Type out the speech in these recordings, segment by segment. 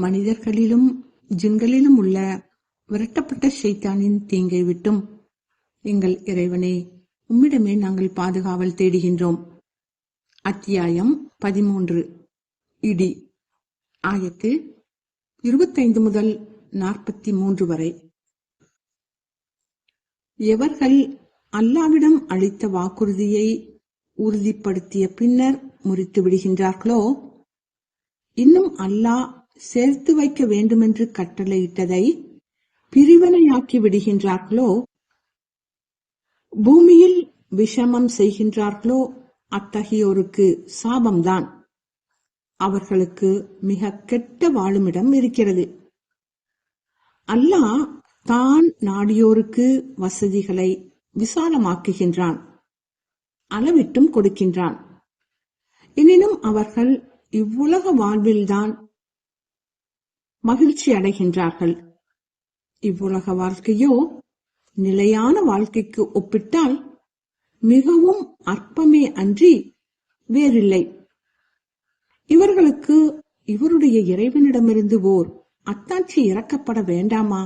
மனிதர்களிலும் ஜின்களிலும் உள்ள விரட்டப்பட்ட ஷைத்தானின் தீங்கை விட்டும். எங்கள் இறைவனே உம்மிடமே நாங்கள் பாதுகாவல் தேடுகின்றோம். அத்தியாயம் பதிமூன்று. இடி. ஆயத்து இருபத்தைந்து முதல் நாற்பத்தி மூன்று வரை. எவர்கள் அல்லாவிடம் அளித்த வாக்குறுதியை உறுதிப்படுத்திய பின்னர் முறித்து விடுகின்றார்களோ இன்னும் அல்லாஹ் சேர்த்து வைக்க வேண்டுமென்று கட்டளையிட்டதை பிரிவினையாக்கி விடுகின்றார்களோ? பூமியில் விஷமம் செய்கின்றார்களோ? அத்தகையோருக்கு சாபம்தான். அவர்களுக்கு மிக கெட்ட வாழுமிடம் இருக்கிறது. அல்லாஹ் தான் நாடியோருக்கு வசதிகளை விசாலமாக்குகின்றான் அளவிட்டும் கொடுக்கின்றான். எனினும் அவர்கள் இவ்வுலக வாழ்வில்தான் மகிழ்ச்சி அடைகின்றார்கள். இவ்வுலக வாழ்க்கையோ நிலையான வாழ்க்கைக்கு ஒப்பிட்டால் மிகவும் அற்பமே அன்றி வேறில்லை. இவர்களுக்கு இவருடைய இறைவனிடமிருந்து ஓர் அத்தாட்சி இறக்கப்பட வேண்டாமா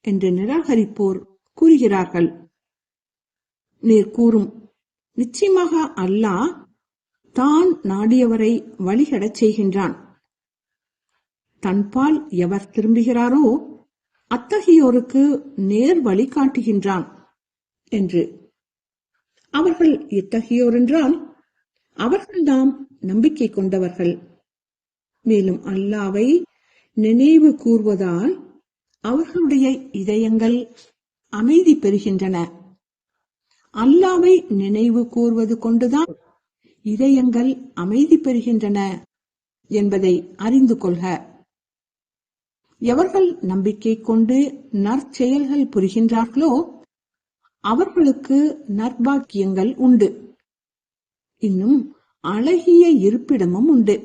என்று நிராகரிப்போர் கூறுகிறார்கள். நீர் கூறும் நிச்சயமாக அல்லாஹ் தான் நாடியவரை வழிகடச் செய்கின்றான். தன்பால் எவர் திரும்புகிறாரோ அத்தகையோருக்கு நேர் வழி காட்டுகின்றான் என்று. அவர்கள் எத்தகையோர் என்றால் அவர்கள்தாம் நம்பிக்கை கொண்டவர்கள். மேலும் அல்லாவை நினைவு கூர்வதால் அவர்களுடைய இதயங்கள் அமைதி பெறுகின்றன. அல்லாவை நினைவு கூர்வது கொண்டுதான் இதயங்கள் அமைதி பெறுகின்றன என்பதை அறிந்து கொள்க. எவர்கள் நம்பிக்கை கொண்டு நற்செயல்கள் புரிகின்றார்களோ அவர்களுக்கு நற்பாக்கியங்கள் உண்டு. இன்னும் அழகிய இருப்பிடமும் உண்டு.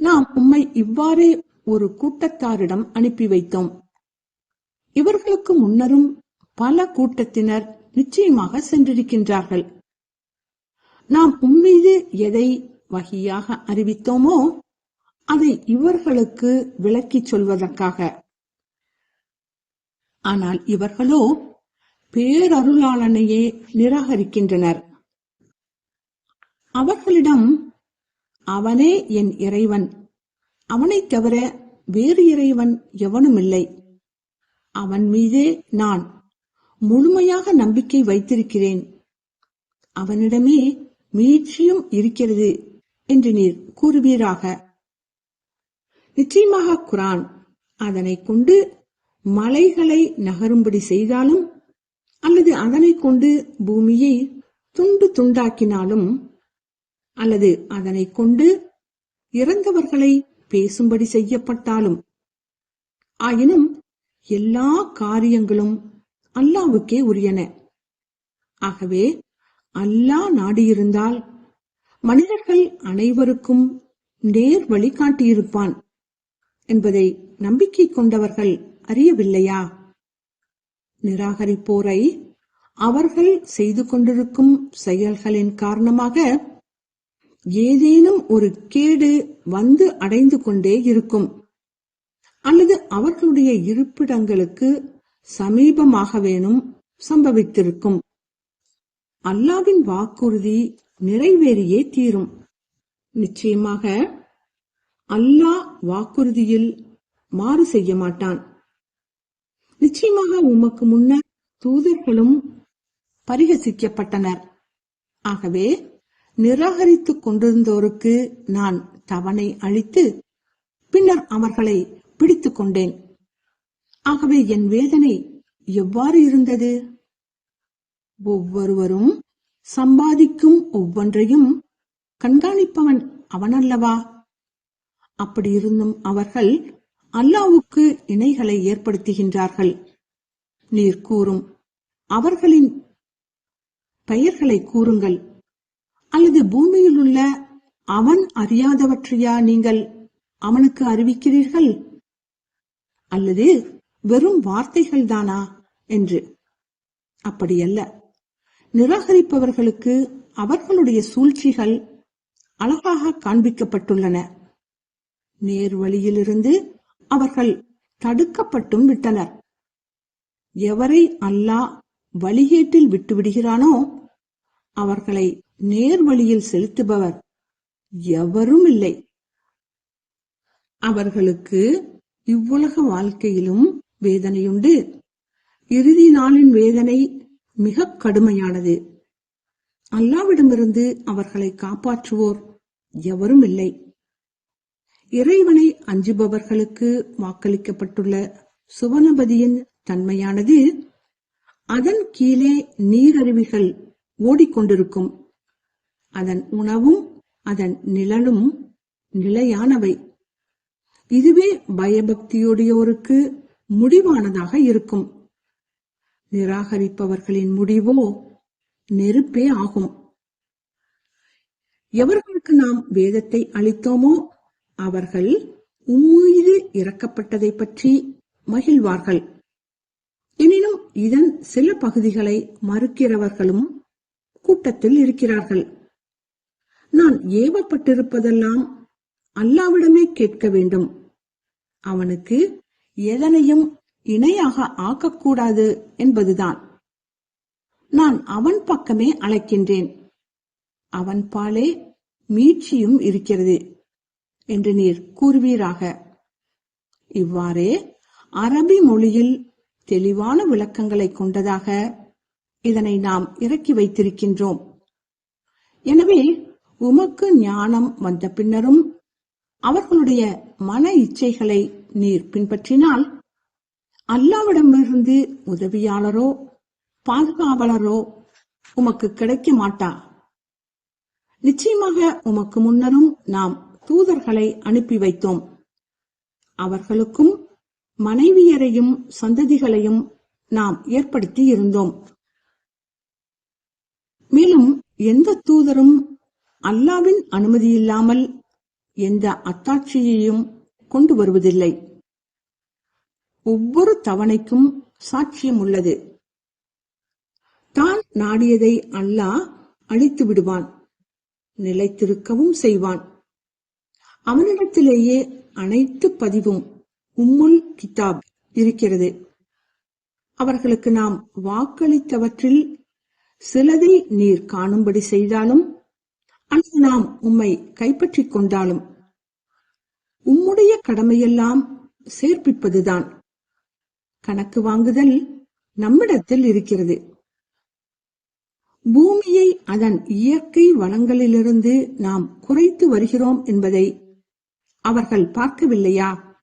நாம் உம்மை இவ்வாறே ஒரு கூட்டத்தாரிடம் அனுப்பி வைத்தோம். இவர்களுக்கு முன்னரும் பல கூட்டத்தினர் நிச்சயமாக சென்றிருக்கின்றார்கள். நாம் உம்மீது எதை வகையாக அறிவித்தோமோ அதை இவர்களுக்கு விளக்கிச் சொல்வதற்காக. ஆனால் இவர்களோ பேரருளாளனையே நிராகரிக்கின்றனர். அவர்களிடம் அவனே என் இறைவன். அவனைத் தவிர வேறு இறைவன் எவனுமில்லை. அவன் மீதே நான் முழுமையாக நம்பிக்கை வைத்திருக்கிறேன். அவனிடமே மீட்சியும் இருக்கிறது என்று நீர் கூறுவீராக. நிச்சயமாக குரான் அதனை கொண்டு மலைகளை நகரும்படி செய்தாலும் அல்லது அதனை கொண்டு பூமியை துண்டு துண்டாக்கினாலும் அல்லது அதனை கொண்டு இறந்தவர்களை பேசும்படி செய்யப்பட்டாலும். ஆயினும் எல்லா காரியங்களும் அல்லாவுக்கே உரியன. ஆகவே அல்லாஹ் நாடியிருந்தால் மனிதர்கள் அனைவருக்கும் நேர் வழி காட்டியிருப்பான். என்பதை நம்பிக்கை கொண்டவர்கள் அறியவில்லையா? நிராகரிப்போரை அவர்கள் செய்து கொண்டிருக்கும் செயல்களின் காரணமாக ஏதேனும் ஒரு கேடு வந்து அடைந்து கொண்டே இருக்கும். அல்லது அவர்களுடைய இருப்பிடங்களுக்கு சமீபமாகவேனும் சம்பவித்திருக்கும். அல்லாவின் வாக்குறுதி நிறைவேறியே தீரும். நிச்சயமாக அல்லாஹ் வாக்குறுதியில் மாறு செய்ய மாட்டான். நிச்சயமாக உமக்கு முன்னர் தூதர்களும் பரிகசிக்கப்பட்டனர். ஆகவே நிராகரித்துக் கொண்டிருந்தோருக்கு நான் தவணை அளித்து பின்னர் அவர்களை பிடித்துக் கொண்டேன். ஆகவே என் வேதனை எவ்வாறு இருந்தது? ஒவ்வொருவரும் சம்பாதிக்கும் ஒவ்வொன்றையும் கண்காணிப்பவன் அவனல்லவா? அப்படி இருந்தும் அவர்கள் அல்லாவுக்கு இணைகளை ஏற்படுத்துகின்றார்கள். நீர் கூறும். அவர்களின் பெயர்களை கூறுங்கள். அல்லது பூமியில் உள்ள அவன் அறியாதவற்றையா நீங்கள் அவனுக்கு அறிவிக்கிறீர்கள்? அல்லது வெறும் வார்த்தைகள் தானா என்று? அப்படியல்ல. நிராகரிப்பவர்களுக்கு அவர்களுடைய சூழ்ச்சிகள் அழகாக காண்பிக்கப்பட்டுள்ளன. நேர் வழியிலிருந்து அவர்கள் தடுக்கப்பட்டும் விட்டனர். எவரை அல்லாஹ் வழிகேட்டில் விட்டுவிடுகிறானோ அவர்களை நேர் வழியில் செலுத்துபவர் எவரும் இல்லை. அவர்களுக்கு இவ்வுலக வாழ்க்கையிலும் வேதனையுண்டு. இறுதி நாளின் வேதனை மிக கடுமையானது. அல்லாவிடமிருந்து அவர்களை காப்பாற்றுவோர் எவரும் இல்லை. இறைவனை அஞ்சுபவர்களுக்கு வாக்களிக்கப்பட்டுள்ள சுவனபதியின் தன்மையானது அதன் கீழே நீரருவிகள் ஓடிக்கொண்டிருக்கும். அதன் உணவும் அதன் நிழலும் நிலையானவை. இதுவே பயபக்தியுடையோருக்கு முடிவானதாக இருக்கும். நிராகரிப்பவர்களின் முடிவோ நெருப்பே ஆகும். எவர்களுக்கு நாம் வேதத்தை அளித்தோமோ அவர்கள் உம்மீது இறக்கப்பட்டதை பற்றி மகிழ்வார்கள். எனினும் இதன் சில பகுதிகளை மறுக்கிறவர்களும் கூட்டத்தில் இருக்கிறார்கள். நான் ஏவப்பட்டிருப்பதெல்லாம் அல்லாவிடமே கேட்க வேண்டும். அவனுக்கு எதனையும் இணையாக ஆக்கக்கூடாது என்பதுதான். நான் அவன் பக்கமே அழைக்கின்றேன். அவன் பாலே மீட்சியும் இருக்கிறது. என்று நீர் கூறுவீராக. இவ்வாறே அரபி மொழியில் தெளிவான விளக்கங்களை கொண்டதாக இதனை நாம் இறக்கி வைத்திருக்கின்றோம். எனவே உமக்கு ஞானம் வந்த பின்னரும் அவர்களுடைய மன இச்சைகளை நீர் பின்பற்றினால் அல்லாவிடமிருந்து உதவியாளரோ பாதுகாவலரோ உமக்கு கிடைக்க மாட்டா. நிச்சயமாக உமக்கு முன்னரும் நாம் தூதர்களை அனுப்பி வைத்தோம். அவர்களுக்கும் மனைவியரையும் சந்ததிகளையும் நாம் ஏற்படுத்தி இருந்தோம். மேலும் எந்த தூதரும் அல்லாவின் அனுமதியில்லாமல் எந்த அத்தாட்சியையும் கொண்டு வருவதில்லை. ஒவ்வொரு தவணைக்கும் சாட்சியம் உள்ளது. தான் நாடியதை அல்லாஹ் அழித்து விடுவான் நிலைத்திருக்கவும் செய்வான். அவனிடத்திலேயே அனைத்து பதிவும் உம்முல் கிதாப் இருக்கிறது. அவர்களுக்கு நாம் வாக்களித்தவற்றில் சிலதை நீர் காணும்படி செய்தாலும் அல்லது நாம் உம்மை கைப்பற்றிக் கொண்டாலும் உம்முடைய கடமையெல்லாம் சேர்ப்பிப்பதுதான். கணக்கு வாங்குதல் நம்மிடத்தில் இருக்கிறது. பூமியை அதன் இயற்கை வளங்களிலிருந்து நாம் குறைத்து வருகிறோம் என்பதை அவர்கள் பார்க்கவில்லையா?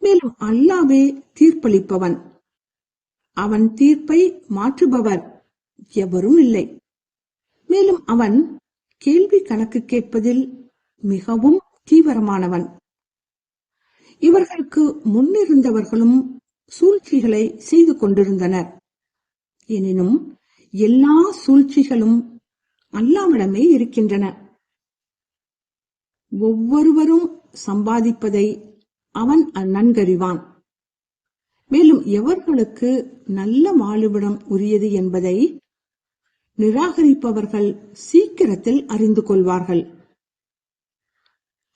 மேலும் அல்லாவே தீர்ப்பளிப்பவன். அவன் தீர்ப்பை மாற்றுபவர் எவரும் இல்லை. மேலும் அவன் கேள்வி கணக்கு கேட்பதில் மிகவும் தீவிரமானவன். இவர்களுக்கு முன்னிருந்தவர்களும் சூழ்ச்சிகளை செய்து கொண்டிருந்தனர். எனினும் எல்லா சூழ்ச்சிகளும் அல்லாவிடமே இருக்கின்றன. ஒவ்வொருவரும் சம்பாதிப்பதை அவன் நன்கறிவான். மேலும் எவர்களுக்கு நல்ல வாழுவிடம் உரியது என்பதை நிராகரிப்பவர்கள் சீக்கிரத்தில் அறிந்து கொள்வார்கள்.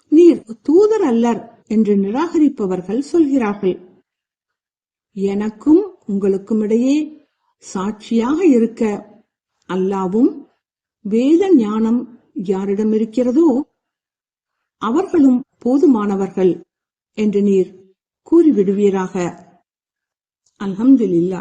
நீர் தூதர் அல்லர் என்று நிராகரிப்பவர்கள் சொல்கிறார்கள். எனக்கும் உங்களுக்கும் இடையே சாட்சியாக இருக்க அல்லாவும் வேத ஞானம் யாரிடம் இருக்கிறதோ அவர்களும் போதுமானவர்கள் என்று நீர் கூறிவிடுவீராக. அல்ஹம்துலில்லா